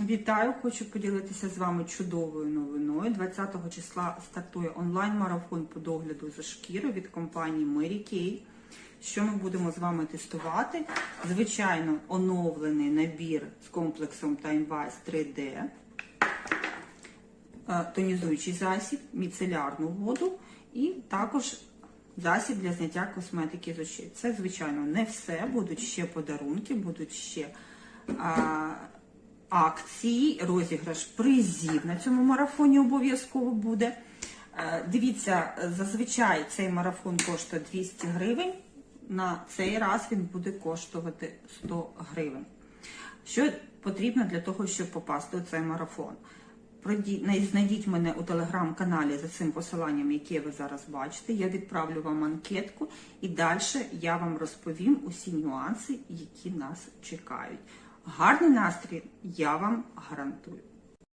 Вітаю! Хочу поділитися з вами чудовою новиною. 20 числа стартує онлайн-марафон по догляду за шкірою від компанії Mary Kay. Що ми будемо з вами тестувати? Звичайно, оновлений набір з комплексом Time Wise 3D, е, тонізуючий засіб, міцелярну воду і також засіб для зняття косметики з очей. Це, звичайно, не все. Будуть ще подарунки, будуть ще. Акції, розіграш призів на цьому марафоні обов'язково буде. Е, Дивіться, зазвичай цей марафон коштує 200 гривень. На цей раз він буде коштувати 100 гривень. Що потрібно для того, щоб попасти у цей марафон? Знайдіть мене у телеграм-каналі за цим посиланням, яке ви зараз бачите. Я відправлю вам анкетку і далі я вам розповім усі нюанси, які нас чекають. Гарний настрій я вам гарантую.